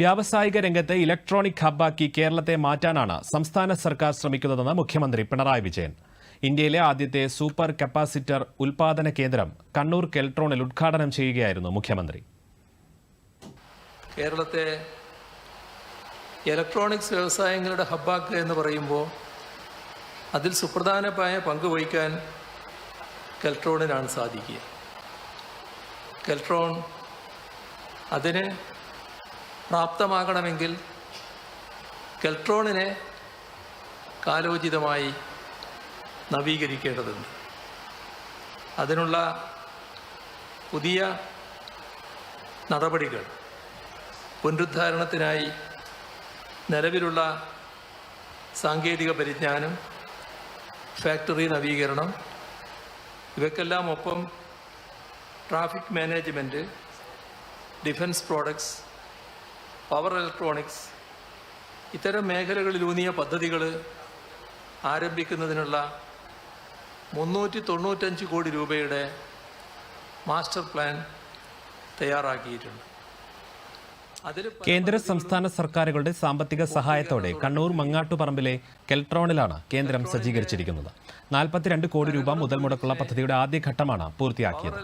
വ്യാവസായിക രംഗത്തെ ഇലക്ട്രോണിക് ഹബ്ബാക്കി കേരളത്തെ മാറ്റാനാണ് സംസ്ഥാന സർക്കാർ ശ്രമിക്കുന്നതെന്ന് മുഖ്യമന്ത്രി പിണറായി വിജയൻ. ഇന്ത്യയിലെ ആദ്യത്തെ സൂപ്പർ കപ്പാസിറ്റർ ഉൽപാദന കേന്ദ്രം കണ്ണൂർ കെൽട്രോണിൽ ഉദ്ഘാടനം ചെയ്യുകയായിരുന്നു മുഖ്യമന്ത്രി. കേരളത്തെ ഇലക്ട്രോണിക്സ് വ്യവസായങ്ങളുടെ ഹബ്ബാക്കുക എന്ന് പറയുമ്പോൾ അതിൽ സുപ്രധാനമായ പങ്ക് വഹിക്കാൻ കെൽട്രോണിനാണ് സാധിക്കുക. കെൽട്രോൺ അതിന് പ്രാപ്തമാകണമെങ്കിൽ കെൽട്രോണിനെ കാലോചിതമായി നവീകരിക്കേണ്ടതുണ്ട്. അതിനുള്ള പുതിയ നടപടികൾ പുനരുദ്ധാരണത്തിനായി നിലവിലുള്ള സാങ്കേതിക പരിജ്ഞാനം ഫാക്ടറി നവീകരണം ഇവയ്ക്കെല്ലാം ഒപ്പം traffic management defence products power electronics ഇത്തരം മേഖലകളിലൂന്നിയ പദ്ധതികൾ ആരംഭിക്കുന്നതിനുള്ള മുന്നൂറ്റി തൊണ്ണൂറ്റഞ്ച് കോടി രൂപയുടെ മാസ്റ്റർ പ്ലാൻ തയ്യാറാക്കിയിട്ടുണ്ട്. കേന്ദ്ര സംസ്ഥാന സർക്കാരുകളുടെ സാമ്പത്തിക സഹായത്തോടെ കണ്ണൂർ മങ്ങാട്ടുപറമ്പിലെ കെൽട്രോണിലാണ് കേന്ദ്രം സജ്ജീകരിച്ചിരിക്കുന്നത്. നാൽപ്പത്തിരണ്ട് കോടി രൂപ മുതൽ മുടക്കുള്ള പദ്ധതിയുടെ ആദ്യഘട്ടമാണ് പൂർത്തിയാക്കിയത്.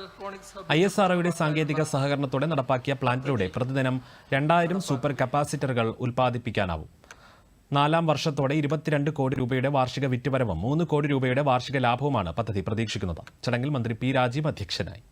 ഐ എസ് ആർഒയുടെ സാങ്കേതിക സഹകരണത്തോടെ നടപ്പാക്കിയ പ്ലാന്റിലൂടെ പ്രതിദിനം രണ്ടായിരം സൂപ്പർ കപ്പാസിറ്ററുകൾ ഉൽപ്പാദിപ്പിക്കാനാവും. നാലാം വർഷത്തോടെ ഇരുപത്തിരണ്ട് കോടി രൂപയുടെ വാർഷിക വിറ്റുവരവും മൂന്ന് കോടി രൂപയുടെ വാർഷിക ലാഭവുമാണ് പദ്ധതി പ്രതീക്ഷിക്കുന്നത്. ചടങ്ങിൽ മന്ത്രി പി രാജീവ് അധ്യക്ഷനായി.